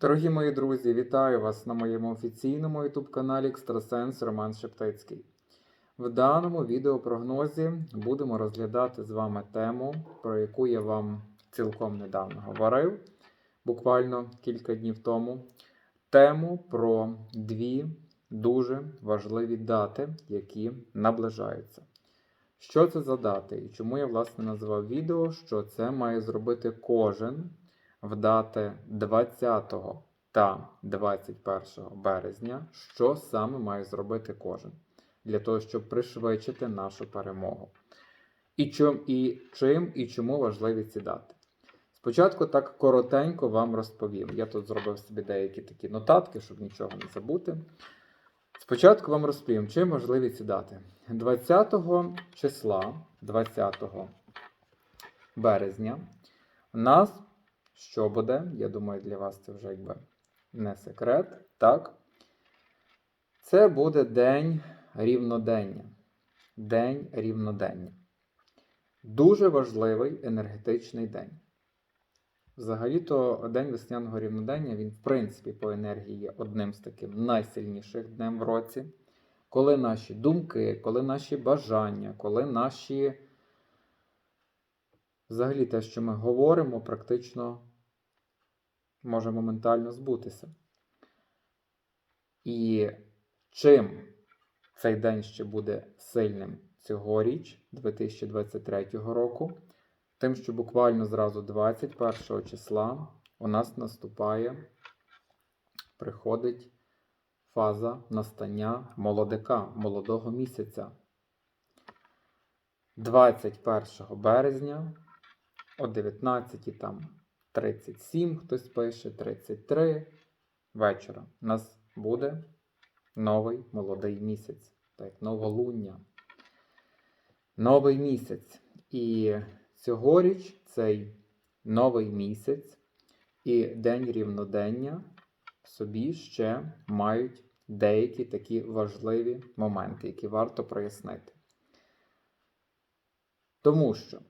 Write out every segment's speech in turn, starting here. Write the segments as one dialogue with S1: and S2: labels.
S1: Дорогі мої друзі, вітаю вас на моєму офіційному YouTube каналі Екстрасенс Роман Шептицький. В даному відеопрогнозі будемо розглядати з вами тему, про яку я вам цілком недавно говорив, буквально кілька днів тому. Тему про дві дуже важливі дати, які наближаються. Що це за дати? І чому я власне назвав відео, що це має зробити кожен в дати 20 та 21 березня, що саме має зробити кожен для того, щоб пришвидшити нашу перемогу. І чим і, чим і чому важливі ці дати? Спочатку так коротенько вам розповім. Я тут зробив собі деякі такі нотатки, щоб нічого не забути. Спочатку вам розповім, чим важливі ці дати. 20 числа, 20 березня, у нас що буде? Я думаю, для вас це вже якби не секрет. Так? Це буде день рівнодення. День рівнодення. Дуже важливий енергетичний день. Взагалі-то день весняного рівнодення, він, в принципі, по енергії є одним з таких найсильніших днем в році. Коли наші думки, коли наші бажання, коли наші. Взагалі, те, що ми говоримо, практично може моментально збутися. І чим цей день ще буде сильним цьогоріч, 2023 року, тим, що буквально зразу 21 числа у нас наступає, приходить фаза настання молодика, молодого місяця. 21 березня о 19 там 37, хтось пише, 33 вечора. У нас буде новий молодий місяць, так новолуння. Новий місяць. І цьогоріч цей новий місяць і день рівнодення собі ще мають деякі такі важливі моменти, які варто прояснити. Тому що,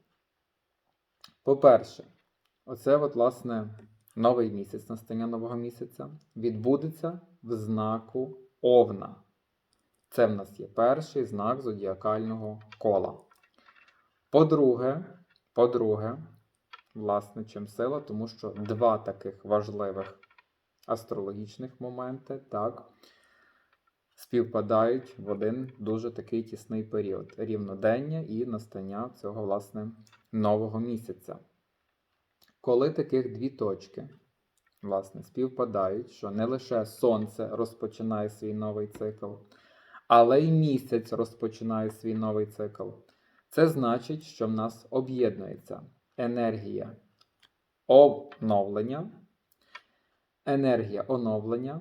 S1: по-перше, оце, от, власне, новий місяць, настання нового місяця, відбудеться в знаку Овна. Це в нас є перший знак зодіакального кола. По-друге, по-друге, власне, чим сила, тому що два таких важливих астрологічних моменти, так, співпадають в один дуже такий тісний період рівнодення і настання цього, власне, нового місяця. Коли таких дві точки, власне, співпадають, що не лише Сонце розпочинає свій новий цикл, але й місяць розпочинає свій новий цикл. Це значить, що в нас об'єднується енергія обновлення, енергія оновлення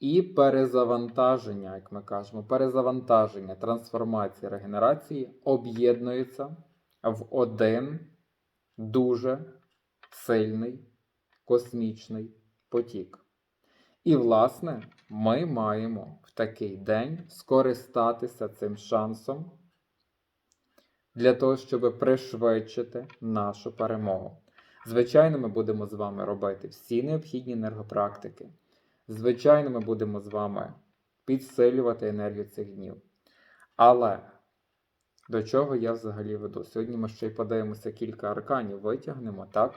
S1: і перезавантаження, як ми кажемо, перезавантаження, трансформації, регенерації об'єднуються в один дуже сильний космічний потік. І, власне, ми маємо в такий день скористатися цим шансом для того, щоб пришвидшити нашу перемогу. Звичайно, ми будемо з вами робити всі необхідні енергопрактики. Звичайно, ми будемо з вами підсилювати енергію цих днів. Але до чого я взагалі веду? Сьогодні ми ще й подивимося кілька арканів, витягнемо, так?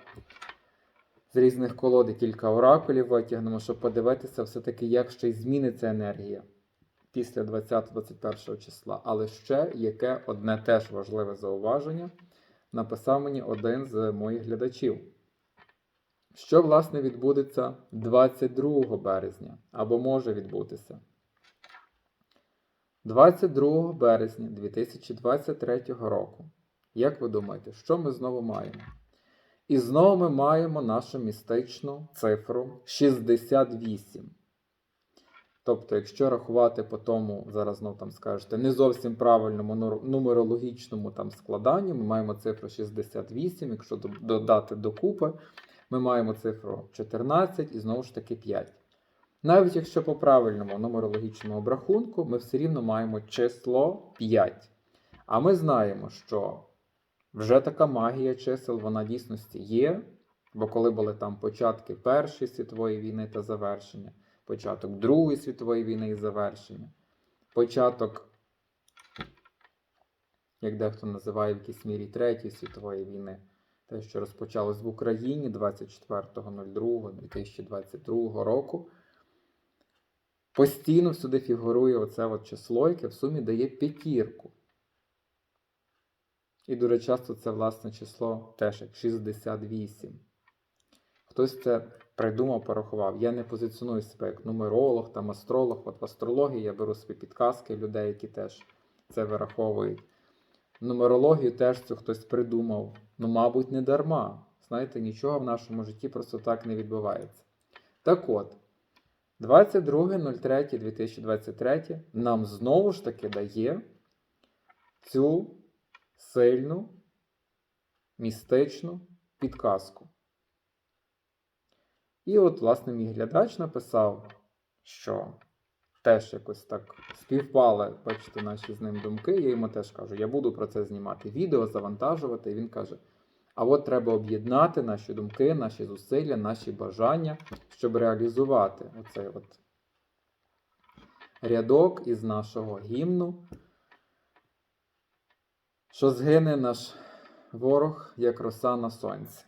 S1: З різних колод і кілька оракулів витягнемо, щоб подивитися, все-таки, як ще й зміниться енергія після 20-21 числа. Але ще яке одне теж важливе зауваження написав мені один з моїх глядачів. Що, власне, відбудеться 22 березня або може відбутися? 22 березня 2023 року. Як ви думаєте, що ми знову маємо? І знову ми маємо нашу містичну цифру 68. Тобто, якщо рахувати по тому, зараз знов там скажете, не зовсім правильному нумерологічному там складанні, ми маємо цифру 68, якщо додати докупи, ми маємо цифру 14 і знову ж таки 5. Навіть якщо по правильному нумерологічному обрахунку, ми все рівно маємо число 5. А ми знаємо, що вже така магія чисел, вона дійсності є. Бо коли були там початки Першої світової війни та завершення, початок Другої світової війни і завершення, початок, як дехто називає в якійсь мірі Третьої світової війни, те, що розпочалось в Україні 24.02.2022 року, постійно всюди фігурує оце от число, яке в сумі дає п'ятірку. І дуже часто це власне число теж як 68. Хтось це придумав, порахував. Я не позиціоную себе як нумеролог, там астролог. От в астрології я беру собі підказки людей, які теж це вираховують. Нумерологію теж це хтось придумав. Ну, мабуть, не дарма. Знаєте, нічого в нашому житті просто так не відбувається. Так от, 22.03.2023 нам знову ж таки дає цю сильну, містичну підказку. І от, власне, мій глядач написав, що теж якось так співпали, бачите, наші з ним думки. Я йому теж кажу, я буду про це знімати відео, завантажувати. І він каже: а от треба об'єднати наші думки, наші зусилля, наші бажання, щоб реалізувати оцей от рядок із нашого гімну, що згине наш ворог, як роса на сонці.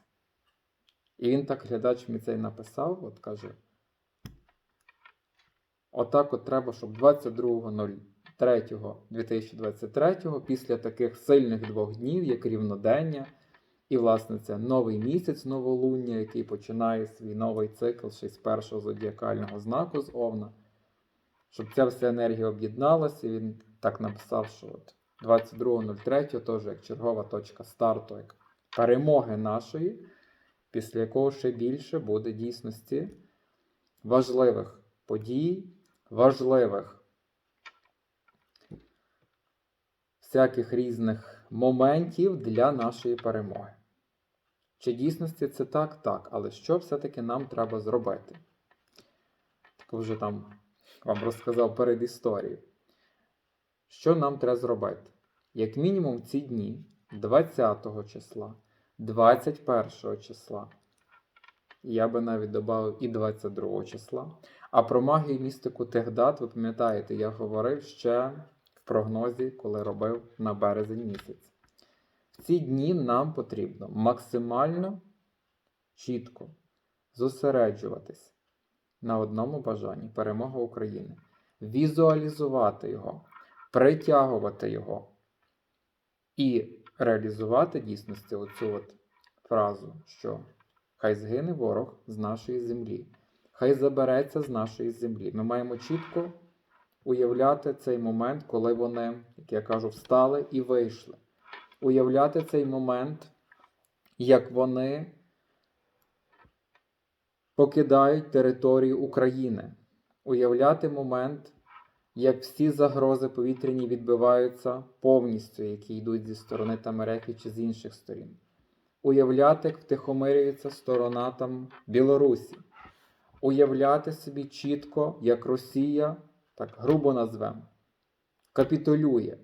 S1: І він так глядач мені цей написав, от каже. Отак от треба, щоб 22.03.2023 після таких сильних двох днів, як рівнодення, і, власне, це новий місяць новолуння, який починає свій новий цикл ще з першого зодіакального знаку з Овна, щоб ця вся енергія об'єдналася, він так написав, що от 22.03 теж як чергова точка старту, як перемоги нашої після якого ще більше буде дійсності важливих подій, важливих всяких різних моментів для нашої перемоги. Чи дійсності це так? Так. Але що все-таки нам треба зробити? Так вже там вам розказав перед історією. Що нам треба зробити? Як мінімум ці дні, 20 числа, 21 числа. Я би навіть додав і 22 числа. А про магію і містику тих дат, ви пам'ятаєте, я говорив ще прогнозі, коли робив на березень місяць. В ці дні нам потрібно максимально чітко зосереджуватись на одному бажанні перемога України, візуалізувати його, притягувати його і реалізувати дійсності оцю от фразу, що хай згине ворог з нашої землі, хай забереться з нашої землі. Ми маємо чітко уявляти цей момент, коли вони, як я кажу, встали і вийшли. Уявляти цей момент, як вони покидають територію України. Уявляти момент, як всі загрози повітряні відбиваються повністю, які йдуть зі сторони Тамереки чи з інших сторін. Уявляти, як втихомирюється сторона там Білорусі. Уявляти собі чітко, як Росія, так грубо назвемо, капітулює,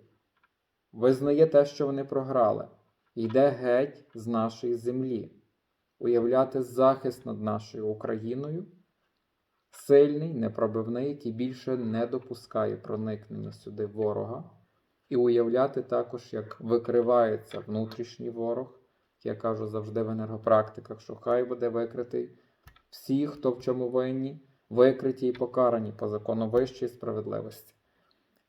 S1: визнає те, що вони програли, йде геть з нашої землі. Уявляти захист над нашою Україною. Сильний, непробивний, який більше не допускає проникнення сюди ворога, і уявляти також, як викривається внутрішній ворог, я кажу завжди в енергопрактиках, що хай буде викритий. Всі, хто в чому винні, викриті і покарані по закону вищої справедливості.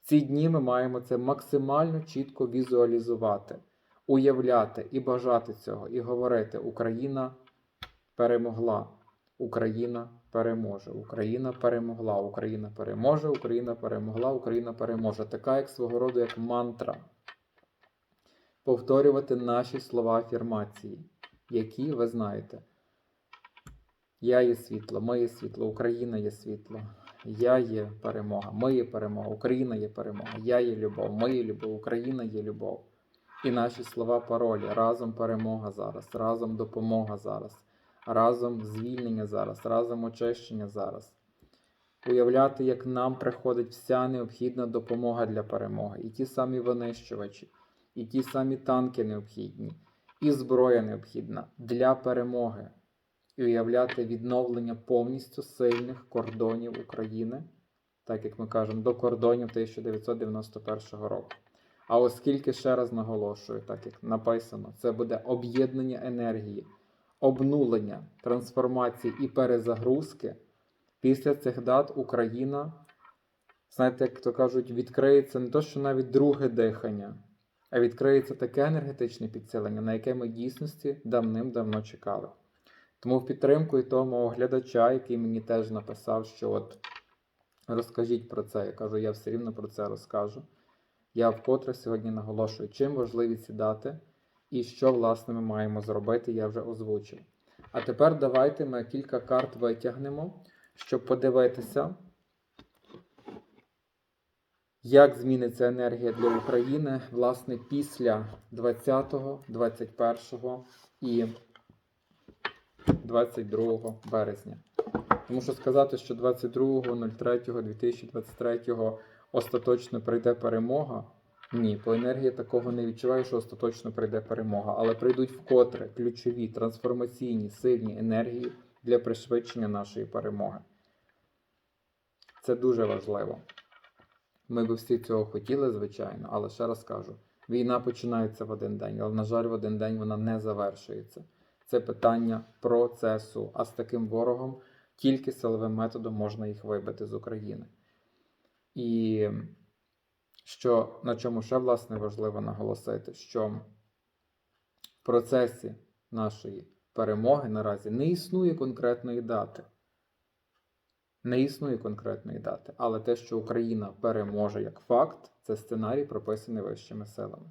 S1: Ці дні ми маємо це максимально чітко візуалізувати, уявляти і бажати цього, і говорити: Україна перемогла, Україна переможе, Україна перемогла, Україна переможе, Україна перемогла, Україна переможе. Така, як свого роду, як мантра. Повторювати наші слова афірмації, які ви знаєте. Я є світло, ми є світло, Україна є світло, я є перемога, ми є перемога, Україна є перемога, я є любов, ми є любов, Україна є любов. І наші слова паролі. Разом перемога зараз, разом допомога зараз, разом звільнення зараз, разом очищення зараз. Уявляти, як нам приходить вся необхідна допомога для перемоги, і ті самі винищувачі, і ті самі танки необхідні, і зброя необхідна для перемоги. І уявляти відновлення повністю сильних кордонів України, так як ми кажемо, до кордонів 1991 року. А оскільки ще раз наголошую, так як написано, це буде об'єднання енергії, обнулення, трансформації і перезагрузки. Після цих дат Україна, знаєте, як то кажуть, відкриється не то, що навіть друге дихання, а відкриється таке енергетичне підсилення, на яке ми дійсності давним-давно чекали. Тому в підтримку і мого глядача, який мені теж написав, що от розкажіть про це. Я кажу, я все рівно про це розкажу. Я вкотре сьогодні наголошую, чим важливі ці дати і що, власне, ми маємо зробити, я вже озвучив. А тепер давайте ми кілька карт витягнемо, щоб подивитися, як зміниться енергія для України, власне, після 20, 21 і 22 березня. Тому що сказати, що 22.03.2023 остаточно прийде перемога. Ні, по енергії такого не відчуваю, що остаточно прийде перемога, але прийдуть вкотре ключові трансформаційні сильні енергії для пришвидшення нашої перемоги. Це дуже важливо. Ми би всі цього хотіли, звичайно, але ще раз кажу: війна починається в один день, але, на жаль, в один день вона не завершується. Це питання процесу, а з таким ворогом тільки силовим методом можна їх вибити з України. І що на чому ще власне важливо наголосити, що в процесі нашої перемоги наразі не існує конкретної дати. Не існує конкретної дати, але те, що Україна переможе як факт, це сценарій, прописаний вищими силами.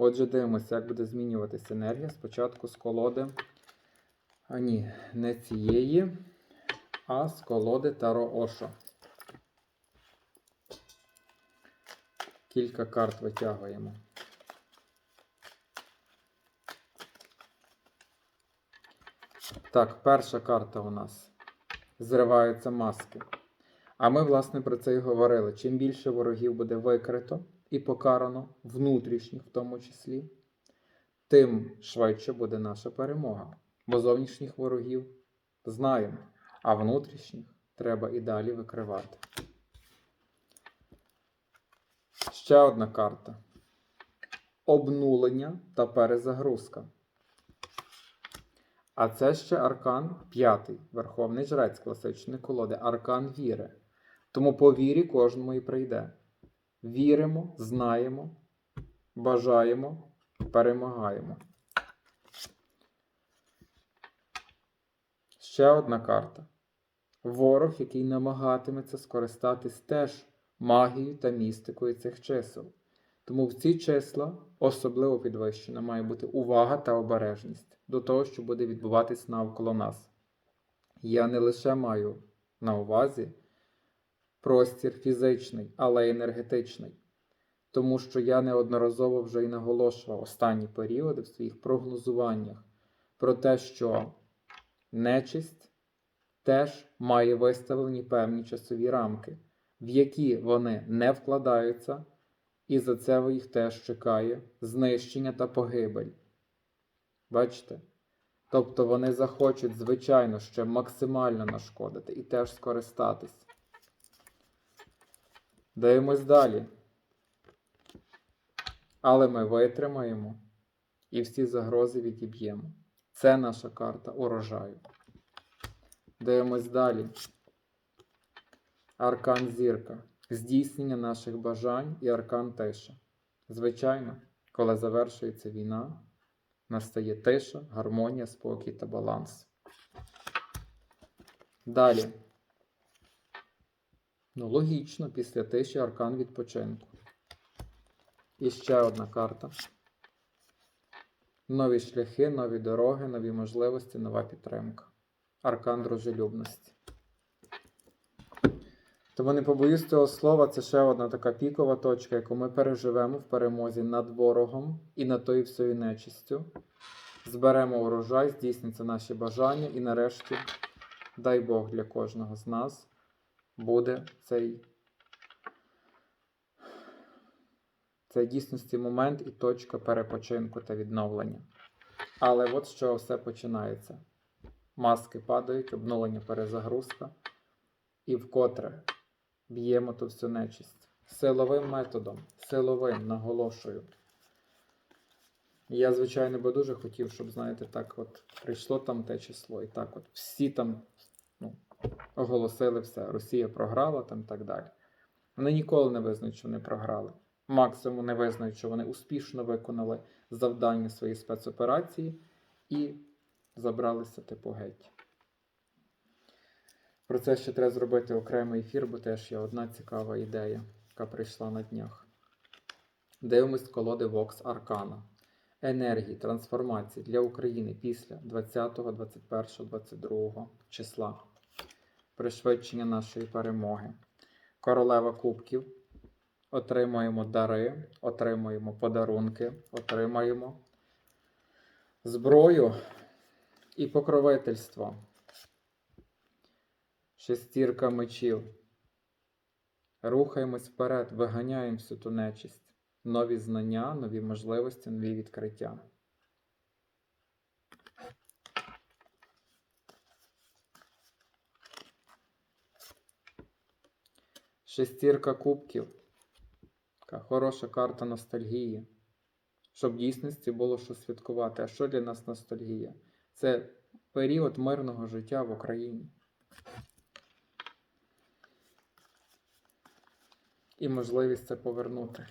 S1: Отже, дивимося, як буде змінюватися енергія. Спочатку з колоди. А ні, не цієї, а з колоди Таро Ошо. Кілька карт витягуємо. Так, перша карта у нас. Зриваються маски. А ми, власне, про це і говорили. Чим більше ворогів буде викрито і покарано, внутрішніх в тому числі, тим швидше буде наша перемога. Бо зовнішніх ворогів знаємо, а внутрішніх треба і далі викривати. Ще одна карта. Обнулення та перезагрузка. А це ще аркан п'ятий, Верховний жрець класичної колоди, аркан віри. Тому по вірі кожному і прийде. Віримо, знаємо, бажаємо, перемагаємо. Ще одна карта. Ворог, який намагатиметься скористатись теж магією та містикою цих чисел. Тому в ці числа особливо підвищена має бути увага та обережність до того, що буде відбуватись навколо нас. Я не лише маю на увазі простір фізичний, але енергетичний. Тому що я неодноразово вже й наголошував останні періоди в своїх прогнозуваннях про те, що нечисть теж має виставлені певні часові рамки, в які вони не вкладаються, і за це їх теж чекає знищення та погибель. Бачите? Тобто вони захочуть, звичайно, ще максимально нашкодити і теж скористатись. Дивимось далі. Але ми витримаємо і всі загрози відіб'ємо. Це наша карта урожаю. Дивимось далі. Аркан зірка. Здійснення наших бажань і аркан тиша. Звичайно, коли завершується війна, настає тиша, гармонія, спокій та баланс. Далі. Ну, логічно, після тиші аркан відпочинку. І ще одна карта. Нові шляхи, нові дороги, нові можливості, нова підтримка. Аркан дружелюбності. Тому не побоюсь цього слова, це ще одна така пікова точка, яку ми переживемо в перемозі над ворогом і над тою всією нечистю. Зберемо урожай, здійсняться наші бажання, і нарешті, дай Бог для кожного з нас буде цей, цей дійсності момент і точка перепочинку та відновлення. Але от з чого все починається. маски падають, обнулення перезагрузка. І вкотре б'ємо ту всю нечисть. Силовим методом, силовим, наголошую. Я, звичайно, би дуже хотів, щоб, знаєте, так от прийшло там те число, і так от всі там оголосили все. Росія програла там і так далі. Вони ніколи не визнають, що вони програли. Максимум не визнають, що вони успішно виконали завдання своєї спецоперації і забралися типу геть. Про це ще треба зробити окремий ефір, бо теж є одна цікава ідея, яка прийшла на днях. Дивимось колоди Vox Arcana. Енергії, трансформації для України після 20, 21, 22 числа. Пришвидшення нашої перемоги. Королева Кубків. Отримуємо дари, отримуємо подарунки, отримаємо зброю і покровительство. Шестірка мечів. Рухаємось вперед, виганяємо всю ту нечисть. Нові знання, нові можливості, нові відкриття. Шестірка кубків. Така хороша карта ностальгії. Щоб в дійсності було що святкувати. А що для нас ностальгія? Це період мирного життя в Україні. І можливість це повернути.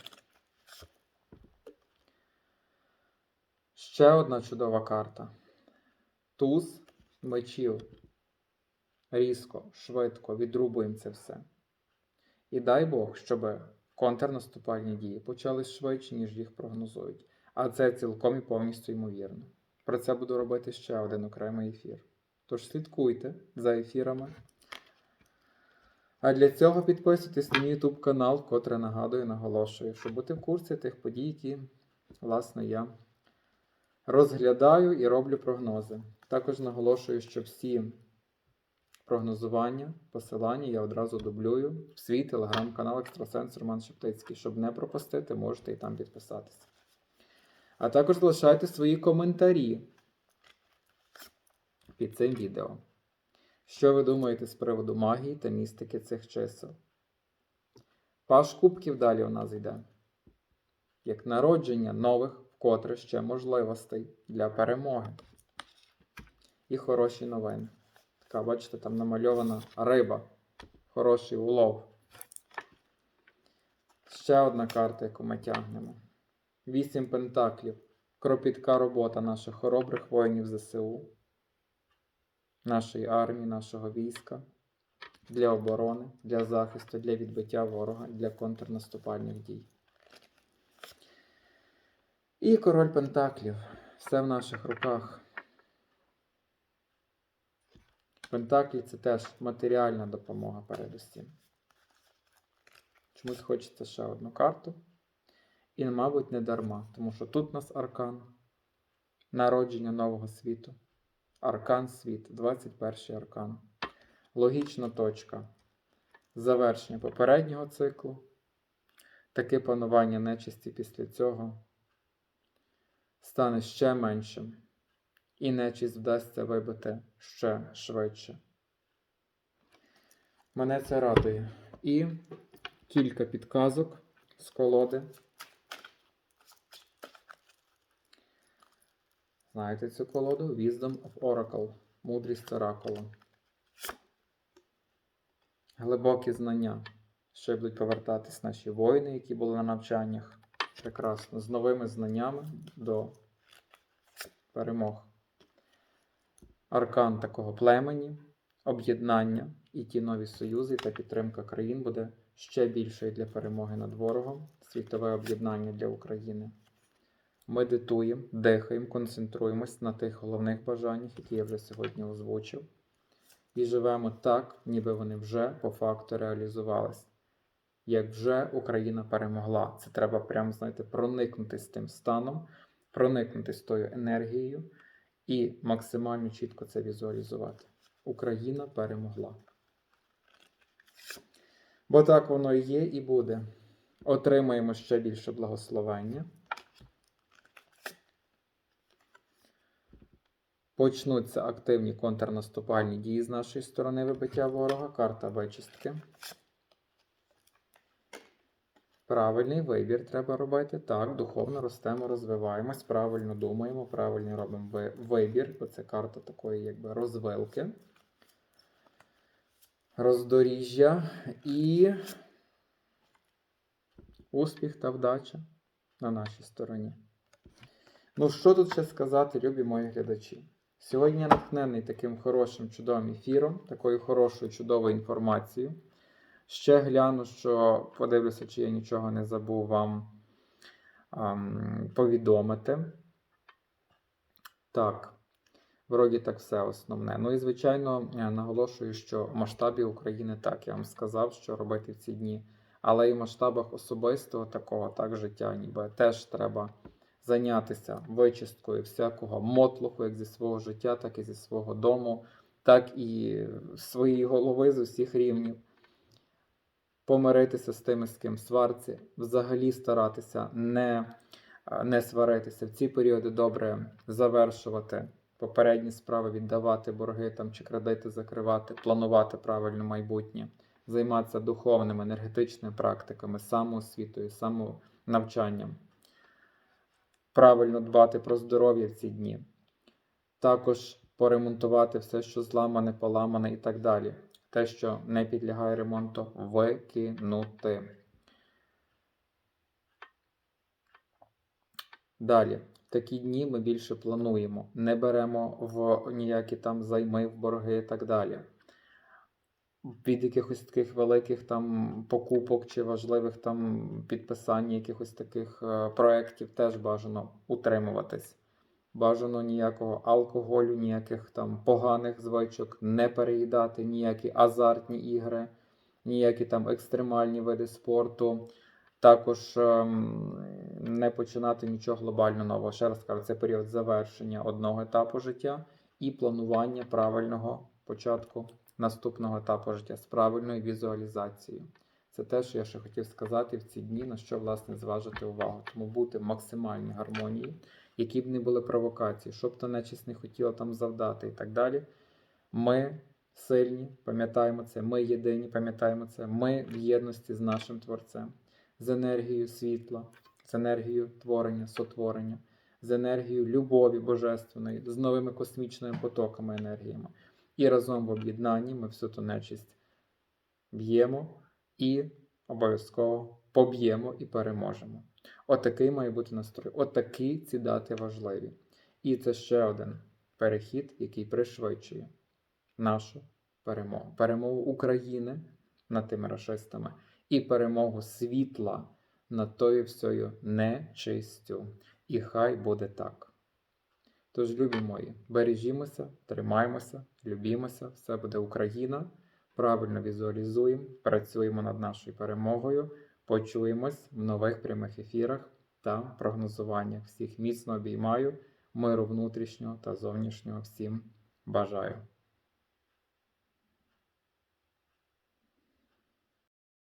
S1: Ще одна чудова карта. Туз мечів. Різко, швидко відрубуємо це все. І дай Бог, щоб контрнаступальні дії почались швидше, ніж їх прогнозують. А це цілком і повністю ймовірно. Про це буду робити ще один окремий ефір. Тож слідкуйте за ефірами. А для цього підписуйтесь на мій YouTube канал, котре нагадую, наголошую, щоб бути в курсі тих подій, які, власне, я розглядаю і роблю прогнози. Також наголошую, що всі прогнозування, посилання я одразу дублюю в свій телеграм-канал Екстрасенс Роман Шептицький. Щоб не пропустити, можете і там підписатися. А також залишайте свої коментарі під цим відео. Що ви думаєте з приводу магії та містики цих чисел? Паш кубків далі у нас йде. Як народження нових, вкотре ще можливостей для перемоги. І хороші новини. Така, бачите, там намальована риба. Хороший улов. Ще одна карта, яку ми тягнемо. Вісім пентаклів. Кропітка робота наших хоробрих воїнів ЗСУ, нашої армії, нашого війська для оборони, для захисту, для відбиття ворога, для контрнаступальних дій. І король Пентаклів. Все в наших руках. Пентаклі це теж матеріальна допомога передусім. Чомусь хочеться ще одну карту. І, мабуть, не дарма, тому що тут у нас аркан народження нового світу. Аркан світ, 21 аркан. Логічна точка. Завершення попереднього циклу. Таке панування нечисті після цього стане ще меншим. І нечість вдасться вибити ще швидше. Мене це радує. І кілька підказок з колоди. Знаєте цю колоду? Wisdom of Oracle. Мудрість Оракула. Глибокі знання. Ще будуть повертатись наші воїни, які були на навчаннях. Прекрасно. З новими знаннями до перемог. Аркан такого племені, об'єднання і ті нові союзи та підтримка країн буде ще більшою для перемоги над ворогом. Світове об'єднання для України. Медитуємо, дихаємо, концентруємось на тих головних бажаннях, які я вже сьогодні озвучив. І живемо так, ніби вони вже по факту реалізувались. Як вже Україна перемогла. Це треба прямо, знаєте, з тим станом, проникнути з тою енергією і максимально чітко це візуалізувати. Україна перемогла. Бо так воно і є, і буде. Отримаємо ще більше благословення. Почнуться активні контрнаступальні дії з нашої сторони вибиття ворога. Карта вичистки. Правильний вибір треба робити. Так, духовно ростемо, розвиваємось, правильно думаємо, правильно робимо вибір, бо це карта такої якби розвилки, роздоріжжя і успіх та вдача на нашій стороні. Ну, що тут ще сказати, любі мої глядачі? Сьогодні я натхнений таким хорошим, чудовим ефіром, такою хорошою, чудовою інформацією. Ще гляну, що подивлюся, чи я нічого не забув вам ам, повідомити. Так, вроді так все основне. Ну і, звичайно, наголошую, що в масштабі України так, я вам сказав, що робити в ці дні. Але і в масштабах особистого такого так життя, ніби теж треба зайнятися вичисткою всякого мотлуху, як зі свого життя, так і зі свого дому, так і своєї голови з усіх рівнів. Помиритися з тими, з ким сварці, взагалі старатися не, не сваритися. В ці періоди добре завершувати попередні справи, віддавати борги там, чи кредити закривати, планувати правильно майбутнє, займатися духовними, енергетичними практиками, самоосвітою, самонавчанням правильно дбати про здоров'я в ці дні. Також поремонтувати все, що зламане, поламане і так далі. Те, що не підлягає ремонту, викинути. Далі, такі дні ми більше плануємо, не беремо в ніякі там займи, в борги і так далі. Від якихось таких великих там покупок чи важливих там підписань якихось таких е, проєктів теж бажано утримуватись. Бажано ніякого алкоголю, ніяких там поганих звичок, не переїдати, ніякі азартні ігри, ніякі там екстремальні види спорту. Також ем, не починати нічого глобально нового. Ще раз кажу, це період завершення одного етапу життя і планування правильного початку наступного етапу життя з правильною візуалізацією. Це те, що я ще хотів сказати в ці дні, на що власне зважити увагу. Тому бути в максимальній гармонії, які б не були провокації, що б та нечисть не хотіла там завдати і так далі. Ми сильні, пам'ятаємо це, ми єдині, пам'ятаємо це, ми в єдності з нашим Творцем, з енергією світла, з енергією творення, сотворення, з енергією любові божественної, з новими космічними потоками енергіями. І разом в об'єднанні ми всю ту нечисть б'ємо і обов'язково поб'ємо і переможемо. Отакий має бути настрой. Отакі ці дати важливі. І це ще один перехід, який пришвидшує нашу перемогу. Перемогу України над тими расистами і перемогу світла над тою всьою нечистю. І хай буде так. Тож, любі мої, бережімося, тримаймося, любімося, все буде Україна. Правильно візуалізуємо, працюємо над нашою перемогою. Почуємось в нових прямих ефірах та прогнозуваннях. Всіх міцно обіймаю, миру внутрішнього та зовнішнього всім бажаю.